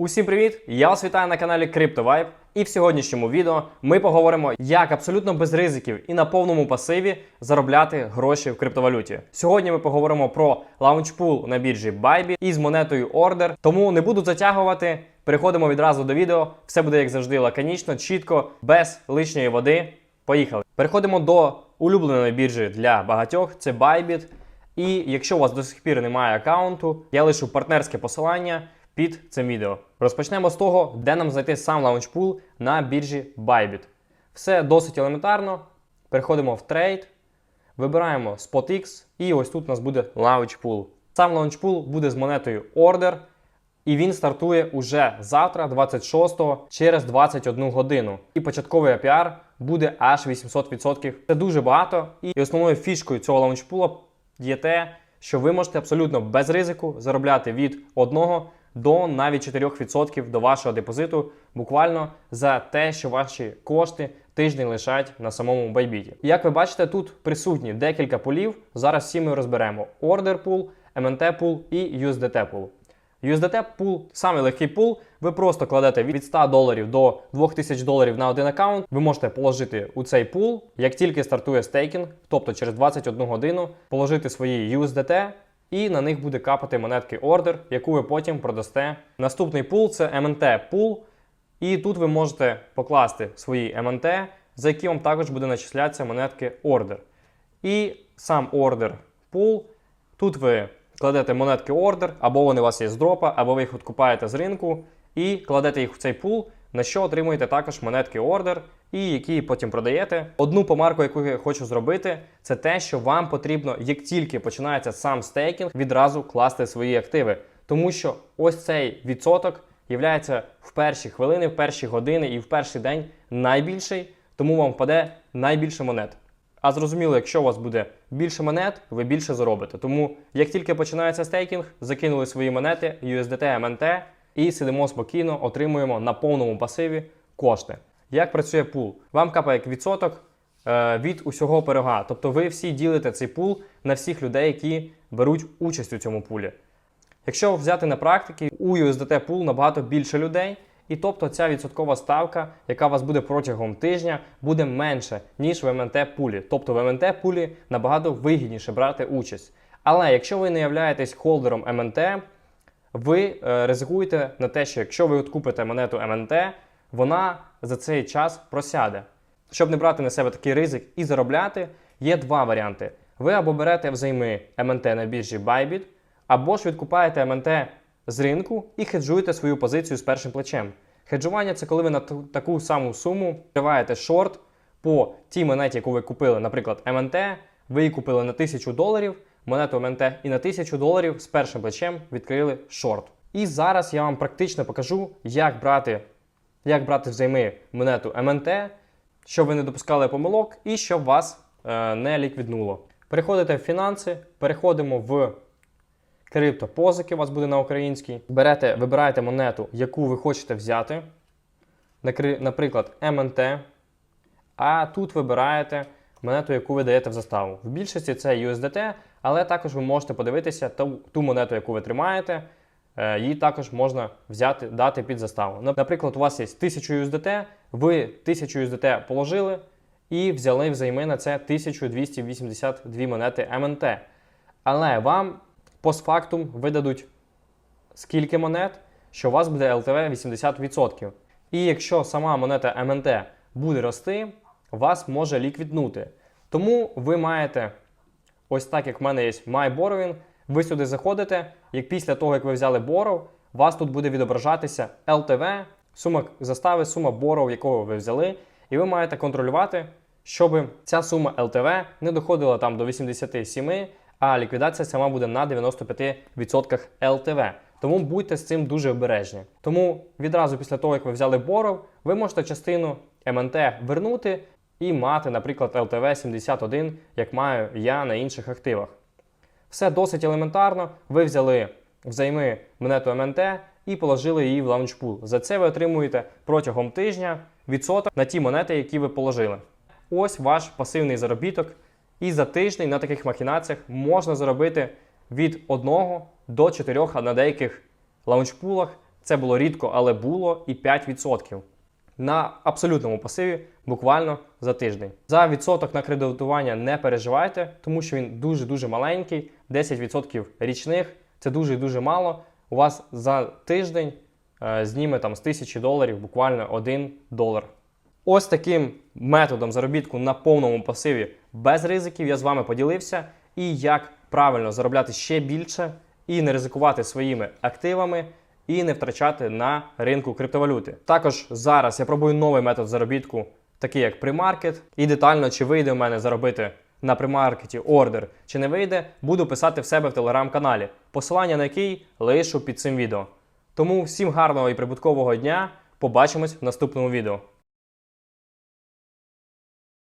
Усім привіт! Я вас вітаю на каналі CryptoVibe. І в сьогоднішньому відео ми поговоримо, як абсолютно без ризиків і на повному пасиві заробляти гроші в криптовалюті. Сьогодні ми поговоримо про лаунчпул на біржі Bybit із монетою Order. Тому не буду затягувати. Переходимо відразу до відео. Все буде як завжди лаконічно, чітко, без лишньої води. Поїхали. Переходимо до улюбленої біржі для багатьох. Це Bybit. І якщо у вас до сих пір немає аккаунту, я лишу партнерське посилання під цим відео. Розпочнемо з того, де нам знайти сам лаунчпул на біржі Bybit. Все досить елементарно. Переходимо в трейд, вибираємо SpotX, і ось тут у нас буде лаунчпул. Сам лаунчпул буде з монетою Order, і він стартує уже завтра, 26-го, через 21 годину. І початковий APR буде аж 800%. Це дуже багато. І основною фішкою цього лаунчпула є те, що ви можете абсолютно без ризику заробляти від 1 до навіть 4% до вашого депозиту, буквально за те, що ваші кошти тиждень лишать на самому байбіті. Як ви бачите, тут присутні декілька пулів. Зараз всі ми розберемо: Order Pool, MNT Pool і USDT Pool. USDT пул самий легкий пул. Ви просто кладете від 100 доларів до 2000 доларів на один аккаунт. Ви можете положити у цей пул, як тільки стартує стейкінг, тобто через 21 годину, положити свої USDT, і на них буде капати монетки ордер, яку ви потім продасте. Наступний пул це MNT пул. І тут ви можете покласти свої MNT, за які вам також буде начислятися монетки ордер. І сам ордер пул. Тут ви кладете монетки ордер, або вони у вас є з дропа, або ви їх відкупаєте з ринку і кладете їх в цей пул, на що отримуєте також монетки ордер, і які потім продаєте. Одну помарку, яку я хочу зробити, це те, що вам потрібно, як тільки починається сам стейкінг, відразу класти свої активи. Тому що ось цей відсоток є в перші хвилини, в перші години і в перший день найбільший, тому вам впаде найбільше монет. А зрозуміло, якщо у вас буде більше монет, ви більше заробите. Тому як тільки починається стейкінг, закинули свої монети, USDT, MNT і сидимо спокійно, отримуємо на повному пасиві кошти. Як працює пул? Вам капає як відсоток е, від усього пирога. Тобто ви всі ділите цей пул на всіх людей, які беруть участь у цьому пулі. Якщо взяти на практиці, у USDT пул набагато більше людей, і тобто ця відсоткова ставка, яка у вас буде протягом тижня, буде менше, ніж в МНТ пулі. Тобто в МНТ пулі набагато вигідніше брати участь. Але якщо ви не являєтесь холдером МНТ, ви е, ризикуєте на те, що якщо ви откупите монету МНТ, вона за цей час просяде. Щоб не брати на себе такий ризик і заробляти, є два варіанти. Ви або берете взайми МНТ на біржі Bybit, або ж відкупаєте МНТ з ринку і хеджуєте свою позицію з першим плечем. Хеджування це коли ви на таку саму суму триваєте шорт по тій монеті, яку ви купили, наприклад, МНТ, ви її купили на 1000 доларів, монету МНТ, і на 1000 доларів з першим плечем відкрили шорт. І зараз я вам практично покажу, як брати, як брати взайми монету МНТ, щоб ви не допускали помилок і щоб вас е, не ліквіднуло. Переходите в фінанси, переходимо в криптопозики, у вас буде на українській. Берете, вибираєте монету, яку ви хочете взяти, наприклад, МНТ. А тут вибираєте монету, яку ви даєте в заставу. В більшості це USDT, але також ви можете подивитися ту, ту монету, яку ви тримаєте. Е, Її також можна взяти, дати під заставу. Наприклад, у вас є 1000 USDT, ви 1000 USDT положили і взяли взайми на це 1282 монети МНТ. Але вам постфактум видадуть скільки монет, що у вас буде LTV 80%. І якщо сама монета МНТ буде рости, вас може ліквіднути. Тому ви маєте, ось так як в мене є MyBorrowing, ви сюди заходите, як після того, як ви взяли Borrow, у вас тут буде відображатися LTV, сума застави, сума Borrow, якого ви взяли, і ви маєте контролювати, щоб ця сума LTV не доходила там до 87, а ліквідація сама буде на 95% LTV. Тому будьте з цим дуже обережні. Тому відразу після того, як ви взяли боров, ви можете частину МНТ вернути і мати, наприклад, LTV 71, як маю я на інших активах. Все досить елементарно. Ви взяли взайми монету МНТ і положили її в лаунчпул. За це ви отримуєте протягом тижня відсоток на ті монети, які ви положили. Ось ваш пасивний заробіток. І за тиждень на таких махінаціях можна заробити від 1 до 4, а на деяких лаунчпулах Це було рідко, але було і 5% на абсолютному пасиві буквально за тиждень. За відсоток на кредитування не переживайте, тому що він дуже-дуже маленький, 10% річних це дуже дуже мало. У вас за тиждень е, зніме там з 1000 доларів буквально 1 долар. Ось таким методом заробітку на повному пасиві без ризиків я з вами поділився. І як правильно заробляти ще більше і не ризикувати своїми активами, і не втрачати на ринку криптовалюти. Також зараз я пробую новий метод заробітку, такий як примаркет, і детально чи вийде в мене заробити на примаркеті ордер чи не вийде, буду писати в себе в телеграм-каналі, посилання на який лишу під цим відео. Тому всім гарного і прибуткового дня. Побачимось в наступному відео.